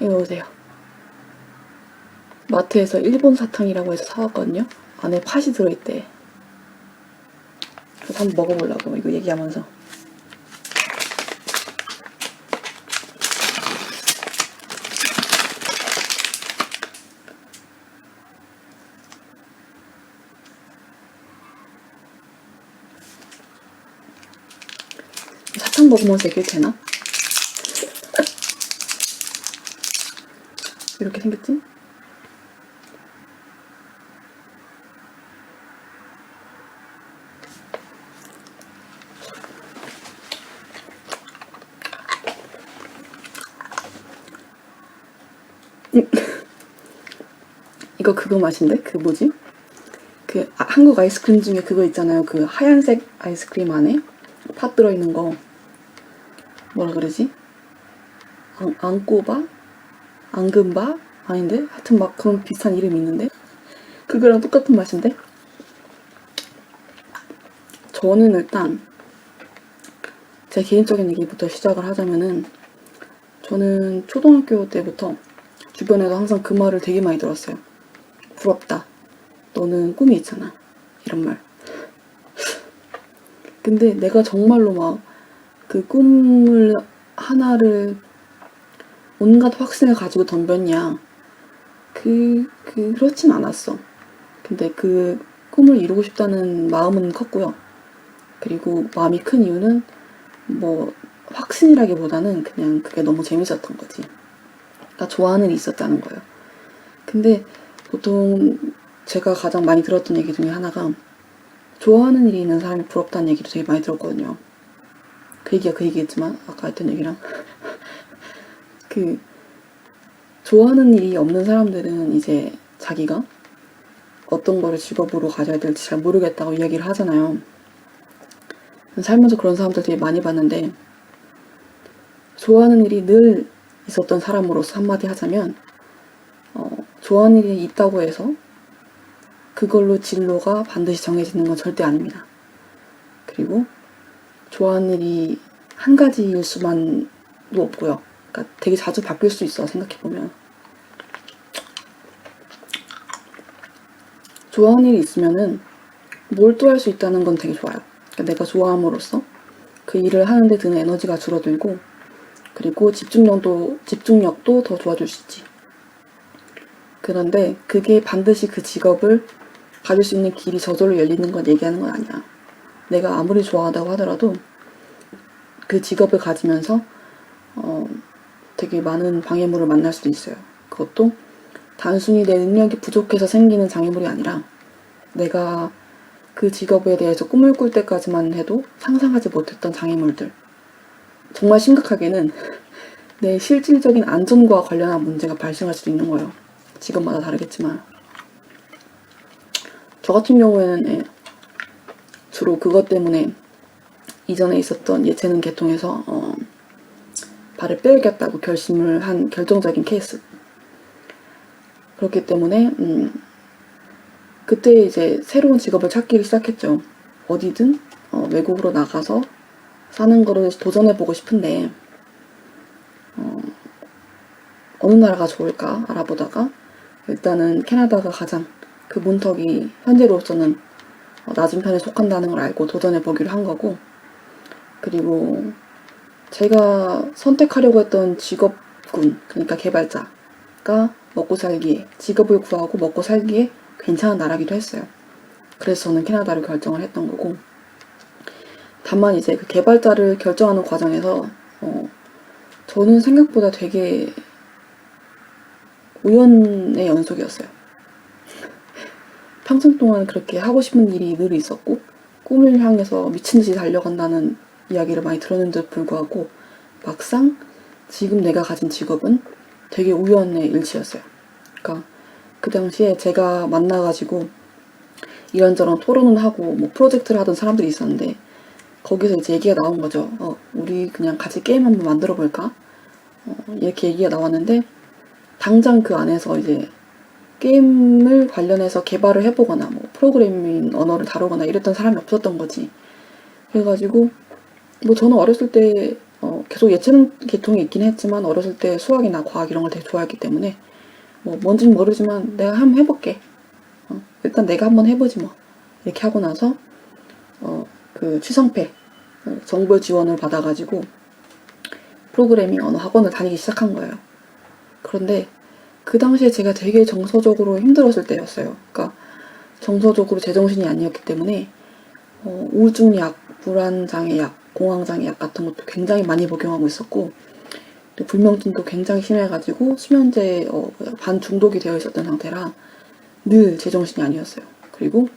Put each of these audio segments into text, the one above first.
이거 보세요. 마트에서 일본 사탕이라고 해서 사왔거든요. 안에 팥이 들어있대. 그래서 한번 먹어보려고 이거 얘기하면서. 사탕 먹으면서 얘기해도 되나? 이렇게 생겼지? 이거 그거 맛인데? 그 뭐지? 그 아, 한국 아이스크림 중에 그거 있잖아요. 그 하얀색 아이스크림 안에 팥 들어있는 거 뭐라 그러지? 안, 안꼬바? 앙금바? 아닌데? 하여튼 막 그런 비슷한 이름이 있는데 그거랑 똑같은 맛인데? 저는 일단 제 개인적인 얘기부터 시작을 하자면은 저는 초등학교 때부터 주변에서 항상 그 말을 되게 많이 들었어요. 부럽다. 너는 꿈이 있잖아. 이런 말. 근데 내가 정말로 막 그 꿈을 하나를 온갖 확신을 가지고 덤볐냐. 그, 그, 그렇진 않았어. 근데 그 꿈을 이루고 싶다는 마음은 컸고요. 그리고 마음이 큰 이유는 뭐 확신이라기보다는 그냥 그게 너무 재밌었던 거지. 그러니까 좋아하는 일이 있었다는 거예요. 근데 보통 제가 가장 많이 들었던 얘기 중에 하나가 좋아하는 일이 있는 사람이 부럽다는 얘기도 되게 많이 들었거든요. 그 얘기가 그 얘기겠지만 아까 했던 얘기랑 그 좋아하는 일이 없는 사람들은 이제 자기가 어떤 거를 직업으로 가져야 될지 잘 모르겠다고 이야기를 하잖아요. 살면서 그런 사람들 되게 많이 봤는데 좋아하는 일이 늘 있었던 사람으로서 한마디 하자면 어, 좋아하는 일이 있다고 해서 그걸로 진로가 반드시 정해지는 건 절대 아닙니다. 그리고 좋아하는 일이 한 가지일 수만도 없고요. 그러니까 되게 자주 바뀔 수 있어 생각해 보면 좋아하는 일이 있으면은 몰두할 수 있다는 건 되게 좋아요. 그러니까 내가 좋아함으로써 그 일을 하는데 드는 에너지가 줄어들고 그리고 집중력도 집중력도 더 좋아질 수 있지. 그런데 그게 반드시 그 직업을 가질 수 있는 길이 저절로 열리는 건 얘기하는 건 아니야. 내가 아무리 좋아한다고 하더라도 그 직업을 가지면서 어, 되게 많은 방해물을 만날 수도 있어요. 그것도 단순히 내 능력이 부족해서 생기는 장애물이 아니라 내가 그 직업에 대해서 꿈을 꿀 때까지만 해도 상상하지 못했던 장애물들. 정말 심각하게는 내 실질적인 안전과 관련한 문제가 발생할 수도 있는 거예요. 직업마다 다르겠지만. 저 같은 경우에는 예, 주로 그것 때문에 이전에 있었던 예체능 계통에서 어, 발을 빼야겠다고 결심을 한 결정적인 케이스. 그렇기 때문에 음, 그때 이제 새로운 직업을 찾기를 시작했죠. 어디든 어, 외국으로 나가서 사는 거를 도전해보고 싶은데 어, 어느 나라가 좋을까 알아보다가 일단은 캐나다가 가장 그 문턱이 현재로서는 어, 낮은 편에 속한다는 걸 알고 도전해 보기로 한 거고 그리고 제가 선택하려고 했던 직업군 그러니까 개발자가 먹고 살기에 직업을 구하고 먹고 살기에 괜찮은 나라기도 했어요. 그래서 저는 캐나다를 결정을 했던 거고 다만 이제 그 개발자를 결정하는 과정에서 어, 저는 생각보다 되게 우연의 연속이었어요. 평생 동안 그렇게 하고 싶은 일이 늘 있었고 꿈을 향해서 미친 듯이 달려간다는 이야기를 많이 들었는데도 불구하고 막상 지금 내가 가진 직업은 되게 우연의 일치였어요. 그러니까 그 당시에 제가 만나가지고 이런저런 토론을 하고 뭐 프로젝트를 하던 사람들이 있었는데 거기서 이제 얘기가 나온 거죠. 어, 우리 그냥 같이 게임 한번 만들어 볼까? 어, 이렇게 얘기가 나왔는데 당장 그 안에서 이제 게임을 관련해서 개발을 해보거나 뭐 프로그래밍 언어를 다루거나 이랬던 사람이 없었던 거지. 그래가지고 뭐 저는 어렸을 때 어, 계속 예체능 계통이 있긴 했지만 어렸을 때 수학이나 과학 이런 걸 되게 좋아했기 때문에 뭐 뭔지는 모르지만 내가 한번 해볼게. 어, 일단 내가 한번 해보지 뭐 이렇게 하고 나서 어, 그 취성패 어, 정부의 지원을 받아가지고 프로그래밍 언어 학원을 다니기 시작한 거예요. 그런데 그 당시에 제가 되게 정서적으로 힘들었을 때였어요. 그러니까 정서적으로 제정신이 아니었기 때문에 어, 우울증 약, 불안장애 약, 공황장애 약 같은 것도 굉장히 많이 복용하고 있었고 또 불면증도 굉장히 심해가지고 수면제 어, 반 중독이 되어 있었던 상태라 늘 제정신이 아니었어요. 그리고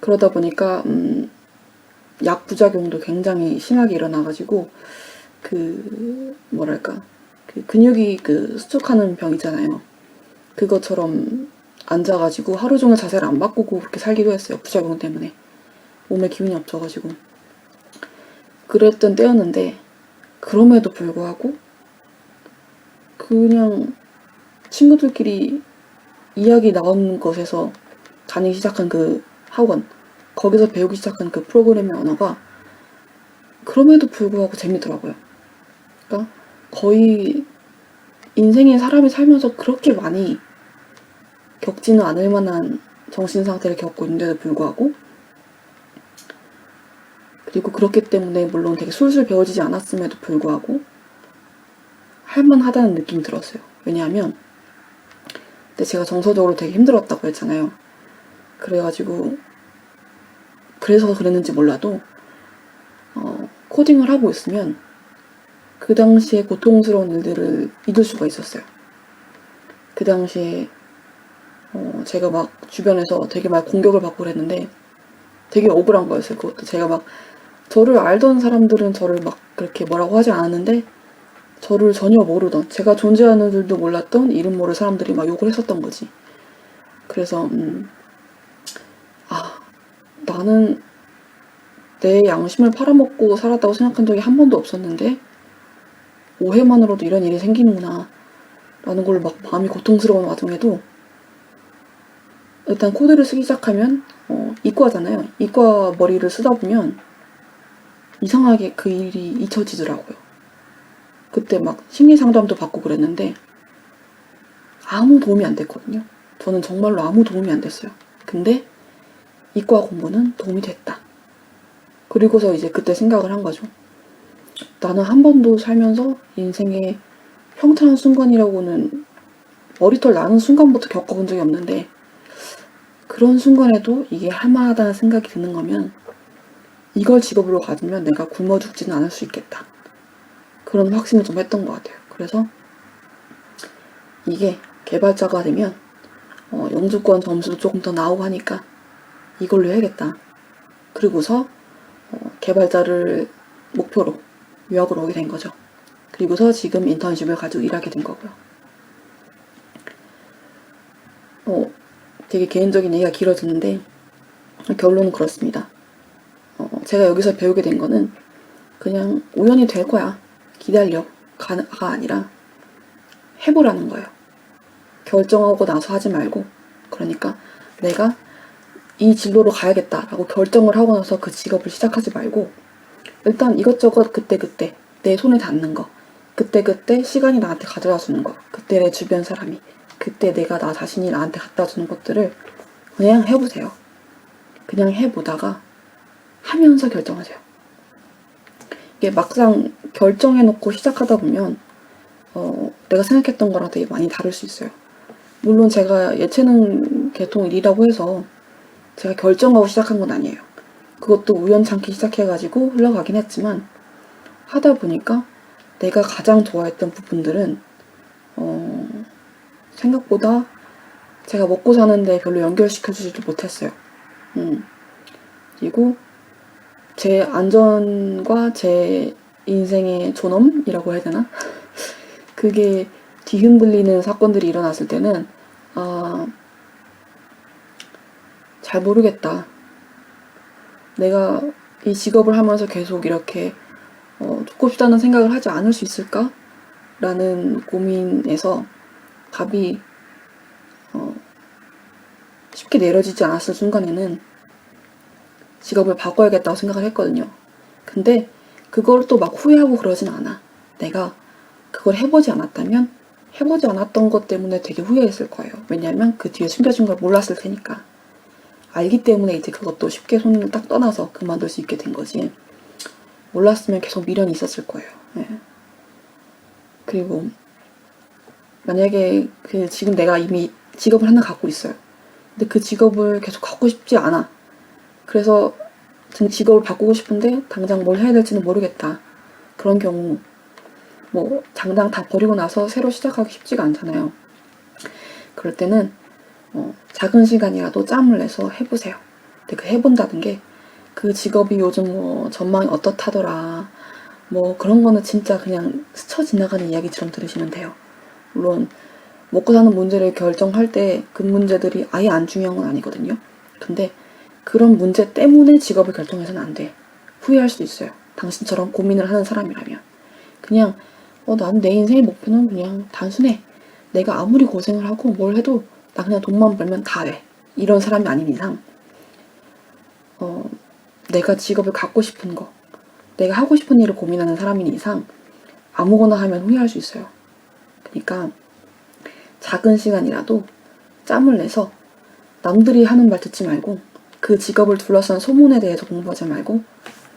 그러다 보니까 음, 약 부작용도 굉장히 심하게 일어나가지고 그 뭐랄까 그 근육이 그 수축하는 병 있잖아요. 그것처럼 앉아가지고 하루 종일 자세를 안 바꾸고 그렇게 살기도 했어요. 부작용 때문에 몸에 기운이 없어가지고 그랬던 때였는데 그럼에도 불구하고 그냥 친구들끼리 이야기 나온 것에서 다니기 시작한 그 학원 거기서 배우기 시작한 그 프로그래밍 언어가 그럼에도 불구하고 재밌더라고요. 그러니까 거의 인생에 사람이 살면서 그렇게 많이 겪지는 않을 만한 정신 상태를 겪고 있는데도 불구하고 그리고 그렇기 때문에 물론 되게 술술 배워지지 않았음에도 불구하고 할만하다는 느낌이 들었어요. 왜냐하면 근데 제가 정서적으로 되게 힘들었다고 했잖아요. 그래가지고 그래서 그랬는지 몰라도 어, 코딩을 하고 있으면 그 당시에 고통스러운 일들을 잊을 수가 있었어요. 그 당시에 어, 제가 막 주변에서 되게 막 공격을 받고 그랬는데 되게 억울한 거였어요. 그것도 제가 막 저를 알던 사람들은 저를 막 그렇게 뭐라고 하지 않았는데 저를 전혀 모르던 제가 존재하는 줄도 몰랐던 이름 모를 사람들이 막 욕을 했었던 거지. 그래서 음, 아 나는 내 양심을 팔아먹고 살았다고 생각한 적이 한 번도 없었는데 오해만으로도 이런 일이 생기는구나 라는 걸로 막 마음이 고통스러운 와중에도 일단 코드를 쓰기 시작하면 어, 이과잖아요. 이과 머리를 쓰다 보면 이상하게 그 일이 잊혀지더라고요. 그때 막 심리 상담도 받고 그랬는데 아무 도움이 안 됐거든요. 저는 정말로 아무 도움이 안 됐어요. 근데 이과 공부는 도움이 됐다. 그리고서 이제 그때 생각을 한 거죠. 나는 한 번도 살면서 인생의 평탄한 순간이라고는 머리털 나는 순간부터 겪어본 적이 없는데 그런 순간에도 이게 할만하다는 생각이 드는 거면 이걸 직업으로 가지면 내가 굶어 죽지는 않을 수 있겠다. 그런 확신을 좀 했던 것 같아요. 그래서 이게 개발자가 되면 어, 영주권 점수도 조금 더 나오고 하니까 이걸로 해야겠다. 그리고서 어, 개발자를 목표로 유학을 오게 된 거죠. 그리고서 지금 인턴십을 가지고 일하게 된 거고요. 어, 되게 개인적인 얘기가 길어지는데 결론은 그렇습니다. 어, 제가 여기서 배우게 된 거는 그냥 우연히 될 거야. 기다려. 가가 아니라 해보라는 거예요. 결정하고 나서 하지 말고 그러니까 내가 이 진로로 가야겠다라고 결정을 하고 나서 그 직업을 시작하지 말고 일단 이것저것 그때그때 내 손에 닿는 거 그때그때 시간이 나한테 가져다 주는 거 그때 내 주변 사람이 그때 내가 나 자신이 나한테 갖다 주는 것들을 그냥 해보세요. 그냥 해보다가 하면서 결정하세요. 이게 막상 결정해놓고 시작하다 보면 어, 내가 생각했던 거랑 되게 많이 다를 수 있어요. 물론 제가 예체능 계통 일이라고 해서 제가 결정하고 시작한 건 아니에요. 그것도 우연찮게 시작해가지고 흘러가긴 했지만 하다 보니까 내가 가장 좋아했던 부분들은 어, 생각보다 제가 먹고 사는데 별로 연결시켜주지도 못했어요. 음. 그리고 제 안전과 제 인생의 존엄이라고 해야 되나? 그게 뒤흔들리는 사건들이 일어났을 때는 아, 잘 모르겠다. 내가 이 직업을 하면서 계속 이렇게 어, 죽고 싶다는 생각을 하지 않을 수 있을까? 라는 고민에서 답이 어, 쉽게 내려지지 않았을 순간에는 직업을 바꿔야겠다고 생각을 했거든요. 근데 그걸 또 막 후회하고 그러진 않아. 내가 그걸 해보지 않았다면 해보지 않았던 것 때문에 되게 후회했을 거예요. 왜냐면 그 뒤에 숨겨진 걸 몰랐을 테니까. 알기 때문에 이제 그것도 쉽게 손을 딱 떠나서 그만둘 수 있게 된 거지. 몰랐으면 계속 미련이 있었을 거예요. 예. 그리고 만약에 그 지금 내가 이미 직업을 하나 갖고 있어요. 근데 그 직업을 계속 갖고 싶지 않아. 그래서 지금 직업을 바꾸고 싶은데 당장 뭘 해야 될지는 모르겠다. 그런 경우 뭐 당장 다 버리고 나서 새로 시작하기 쉽지가 않잖아요. 그럴 때는 어, 작은 시간이라도 짬을 내서 해보세요. 근데 그 해본다는 게 그 직업이 요즘 뭐 전망이 어떻다더라. 뭐 그런 거는 진짜 그냥 스쳐 지나가는 이야기처럼 들으시면 돼요. 물론 먹고 사는 문제를 결정할 때 그 문제들이 아예 안 중요한 건 아니거든요. 근데 그런 문제 때문에 직업을 결정해서는 안 돼. 후회할 수도 있어요. 당신처럼 고민을 하는 사람이라면. 그냥, 어, 난 내 인생의 목표는 그냥 단순해. 내가 아무리 고생을 하고 뭘 해도 나 그냥 돈만 벌면 다 해. 이런 사람이 아닌 이상, 어, 내가 직업을 갖고 싶은 거, 내가 하고 싶은 일을 고민하는 사람인 이상, 아무거나 하면 후회할 수 있어요. 그러니까, 작은 시간이라도 짬을 내서 남들이 하는 말 듣지 말고 그 직업을 둘러싼 소문에 대해서 공부하지 말고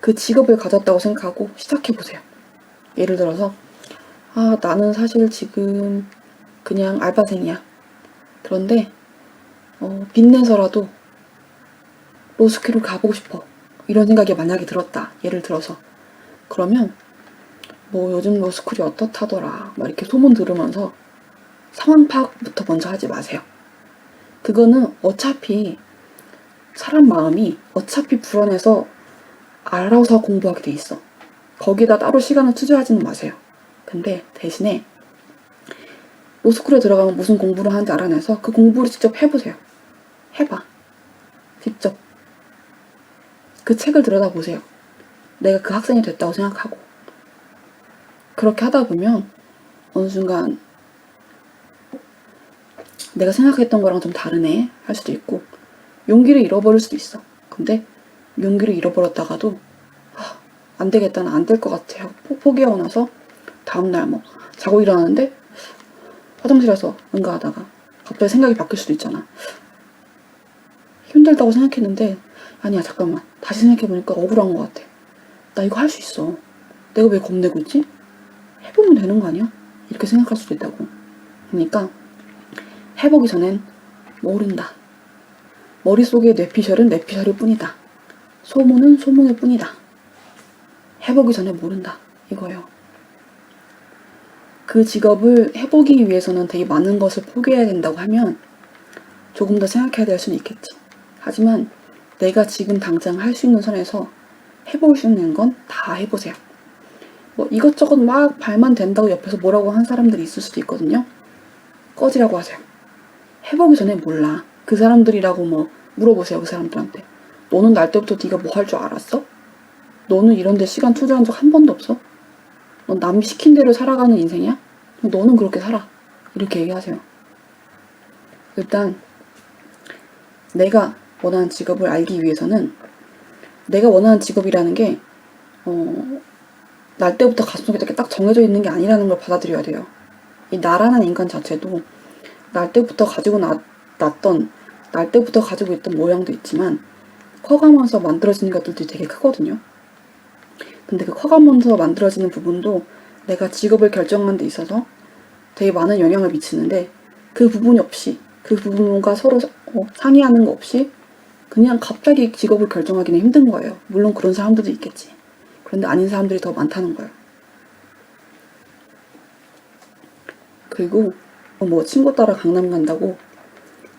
그 직업을 가졌다고 생각하고 시작해 보세요. 예를 들어서 아 나는 사실 지금 그냥 알바생이야. 그런데 어, 빚내서라도 로스쿨을 가보고 싶어. 이런 생각이 만약에 들었다. 예를 들어서 그러면 뭐 요즘 로스쿨이 어떻다더라. 막 이렇게 소문 들으면서 상황 파악부터 먼저 하지 마세요. 그거는 어차피 사람 마음이 어차피 불안해서 알아서 공부하게 돼 있어. 거기다 따로 시간을 투자하지는 마세요. 근데 대신에 로스쿨에 들어가면 무슨 공부를 하는지 알아내서 그 공부를 직접 해보세요. 해봐. 직접. 그 책을 들여다보세요. 내가 그 학생이 됐다고 생각하고. 그렇게 하다 보면 어느 순간 내가 생각했던 거랑 좀 다르네 할 수도 있고 용기를 잃어버릴 수도 있어. 근데 용기를 잃어버렸다가도 아, 안 되겠다, 는 안 될 것 같아 하고 포- 포기하고 나서 다음날 뭐 자고 일어나는데 화장실에서 응가하다가 갑자기 생각이 바뀔 수도 있잖아. 힘들다고 생각했는데 아니야 잠깐만 다시 생각해보니까 억울한 것 같아. 나 이거 할 수 있어. 내가 왜 겁내고 있지? 해보면 되는 거 아니야? 이렇게 생각할 수도 있다고. 그러니까 해보기 전엔 모른다. 머릿속의 뇌피셜은 뇌피셜일 뿐이다. 소문은 소문일 뿐이다. 해보기 전에 모른다. 이거요. 그 직업을 해보기 위해서는 되게 많은 것을 포기해야 된다고 하면 조금 더 생각해야 될 수는 있겠지. 하지만 내가 지금 당장 할 수 있는 선에서 해볼 수 있는 건 다 해보세요. 뭐 이것저것 막 발만 된다고 옆에서 뭐라고 한 사람들이 있을 수도 있거든요. 꺼지라고 하세요. 해보기 전에 몰라. 그 사람들이라고 뭐 물어보세요. 그 사람들한테. 너는 날 때부터 네가 뭐 할 줄 알았어? 너는 이런 데 시간 투자한 적 한 번도 없어? 넌 남이 시킨 대로 살아가는 인생이야? 너는 그렇게 살아. 이렇게 얘기하세요. 일단 내가 원하는 직업을 알기 위해서는 내가 원하는 직업이라는 게 어, 날 때부터 가슴속에 이렇게 딱 정해져 있는 게 아니라는 걸 받아들여야 돼요. 이 나라는 인간 자체도 날 때부터 가지고 나, 났던 날 때부터 가지고 있던 모양도 있지만 커가면서 만들어지는 것들도 되게 크거든요. 근데 그 커가면서 만들어지는 부분도 내가 직업을 결정하는 데 있어서 되게 많은 영향을 미치는데 그 부분이 없이 그 부분과 서로 어, 상의하는 거 없이 그냥 갑자기 직업을 결정하기는 힘든 거예요. 물론 그런 사람들도 있겠지. 그런데 아닌 사람들이 더 많다는 거예요. 그리고 뭐 친구 따라 강남 간다고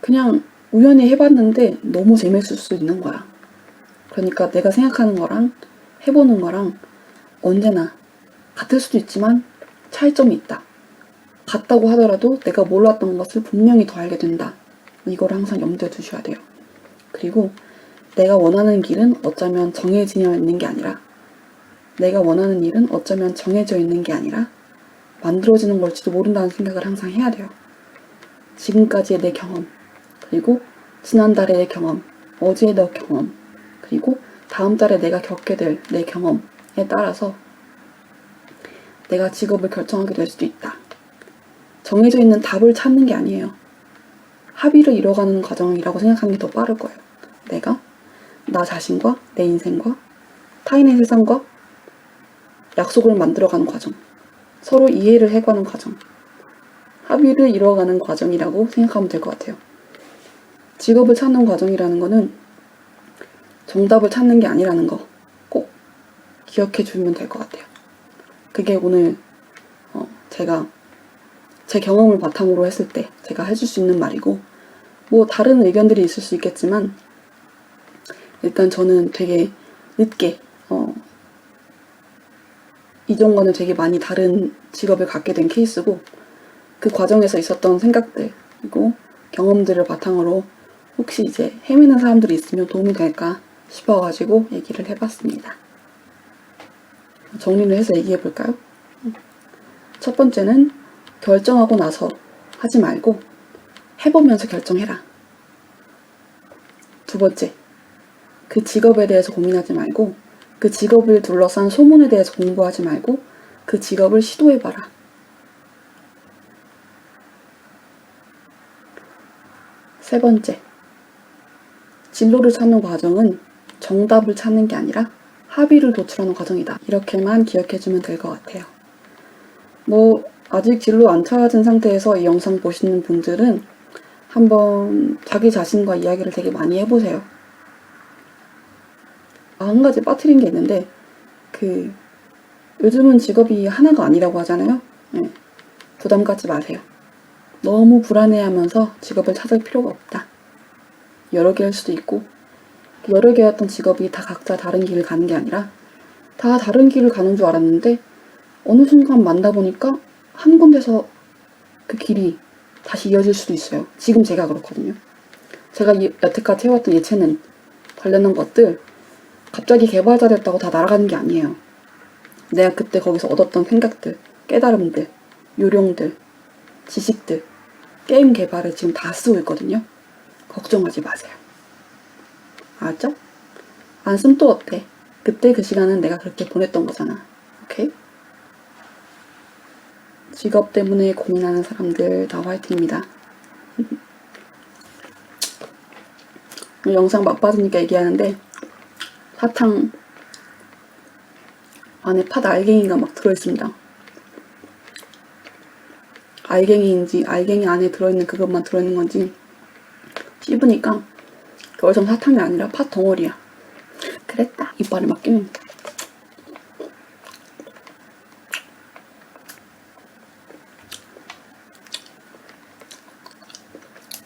그냥 우연히 해봤는데 너무 재밌을 수 있는 거야. 그러니까 내가 생각하는 거랑 해보는 거랑 언제나 같을 수도 있지만 차이점이 있다. 같다고 하더라도 내가 몰랐던 것을 분명히 더 알게 된다. 이걸 항상 염두에 두셔야 돼요. 그리고 내가 원하는 길은 어쩌면 정해져 있는 게 아니라 내가 원하는 일은 어쩌면 정해져 있는 게 아니라 만들어지는 걸지도 모른다는 생각을 항상 해야 돼요. 지금까지의 내 경험, 그리고 지난달의 내 경험, 어제의 내 경험, 그리고 다음 달에 내가 겪게 될 내 경험, 따라서 내가 직업을 결정하게 될 수도 있다. 정해져 있는 답을 찾는 게 아니에요. 합의를 이뤄가는 과정이라고 생각하는 게 더 빠를 거예요. 내가 나 자신과 내 인생과 타인의 세상과 약속을 만들어가는 과정. 서로 이해를 해가는 과정. 합의를 이뤄가는 과정이라고 생각하면 될 것 같아요. 직업을 찾는 과정이라는 거는 정답을 찾는 게 아니라는 거 꼭 기억해 주면 될 것 같아요. 그게 오늘 어, 제가 제 경험을 바탕으로 했을 때 제가 해줄 수 있는 말이고 뭐 다른 의견들이 있을 수 있겠지만 일단 저는 되게 늦게 어, 이전과는 되게 많이 다른 직업을 갖게 된 케이스고 그 과정에서 있었던 생각들 그리고 경험들을 바탕으로 혹시 이제 헤매는 사람들이 있으면 도움이 될까 싶어가지고 얘기를 해봤습니다. 정리를 해서 얘기해 볼까요? 첫 번째는 결정하고 나서 하지 말고 해보면서 결정해라. 두 번째, 그 직업에 대해서 고민하지 말고 그 직업을 둘러싼 소문에 대해서 공부하지 말고 그 직업을 시도해봐라. 세 번째, 진로를 찾는 과정은 정답을 찾는 게 아니라 합의를 도출하는 과정이다. 이렇게만 기억해주면 될 것 같아요. 뭐, 아직 진로 안 찾은 상태에서 이 영상 보시는 분들은 한번 자기 자신과 이야기를 되게 많이 해보세요. 아, 한 가지 빠뜨린 게 있는데, 그, 요즘은 직업이 하나가 아니라고 하잖아요? 네. 부담 갖지 마세요. 너무 불안해하면서 직업을 찾을 필요가 없다. 여러 개일 수도 있고, 여러 개였던 직업이 다 각자 다른 길을 가는 게 아니라, 다 다른 길을 가는 줄 알았는데, 어느 순간 만나 보니까 한 군데서 그 길이 다시 이어질 수도 있어요. 지금 제가 그렇거든요. 제가 이- 여태까지 해왔던 예체능 관련한 것들, 갑자기 개발자 됐다고 다 날아가는 게 아니에요. 내가 그때 거기서 얻었던 생각들, 깨달음들, 요령들, 지식들, 게임 개발에 지금 다 쓰고 있거든요. 걱정하지 마세요. 알았죠? 안 쓰면 또 어때? 그때 그 시간은 내가 그렇게 보냈던 거잖아. 오케이? 직업 때문에 고민하는 사람들 다 화이팅입니다. 영상 막받으니까 얘기하는데 사탕 안에 팥 알갱이가 막 들어있습니다. 알갱이인지 알갱이 안에 들어있는 그것만 들어있는 건지 씹으니까 더 이상 사탕이 아니라 팥 덩어리야. 그랬다. 이빨에 막 끼면